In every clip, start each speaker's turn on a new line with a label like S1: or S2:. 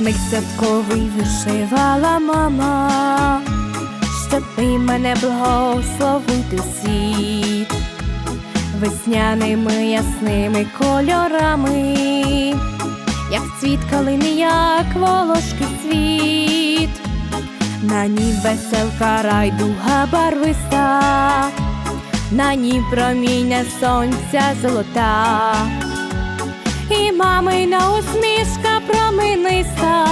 S1: Вінок святковий вишивала мама, щоб ти мене благословити світ, весняними ясними кольорами, як цвіт калини, як волошки цвіт, на ній веселка райдуга барвиста, на ній проміння сонця золота. І мамина усмішка промениста,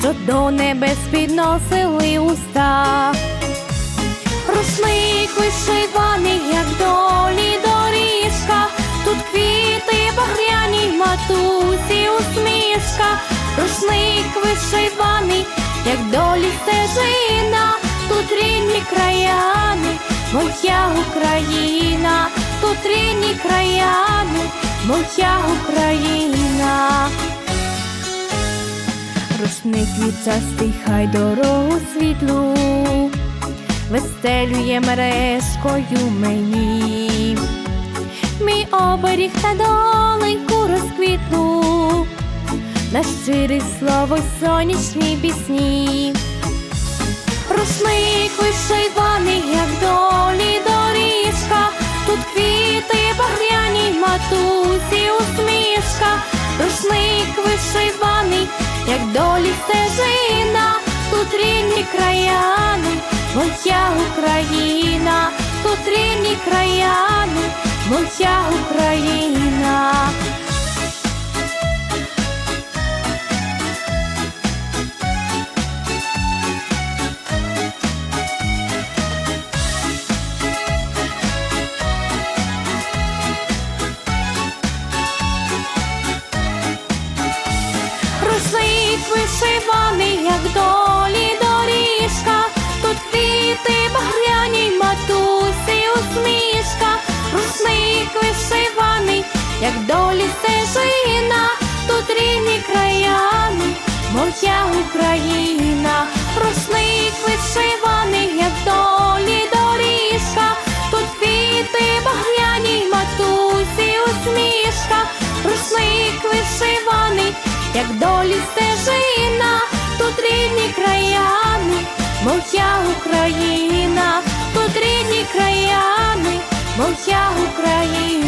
S1: що до небес підносили уста. Рушник вишиваний, як долі доріжка, тут квіти багряні, матусі усмішка, рушник вишиваний, як долі стежина, тут рідні краяни, моя Україна, тут рідні краяни, моя Україна. Рушник вічастий, хай дорогу світлу вистелює мережкою мені, мій оберіг та доленьку розквітну, на щирі слово й сонячні пісні. Рушник вишиваний, як долі доріжка, тут квіти багряні, матусі усмішка, рушник вишиваний, як долі стежина, тут рідні краяни, моя Україна, тут рідні краяни, моя Україна. Вишиваний, як долі доріжка, тут квіти багряні, матусі усмішка, рушник вишиваний, як долі стежина, тут рідні краяни, моя Україна, рушник вишиваний, як долі доріжка, тут квіти багряні, матусі усмішка, як долі стежина, тут рідні краяни, моя Україна, тут рідні краяни, моя Україна.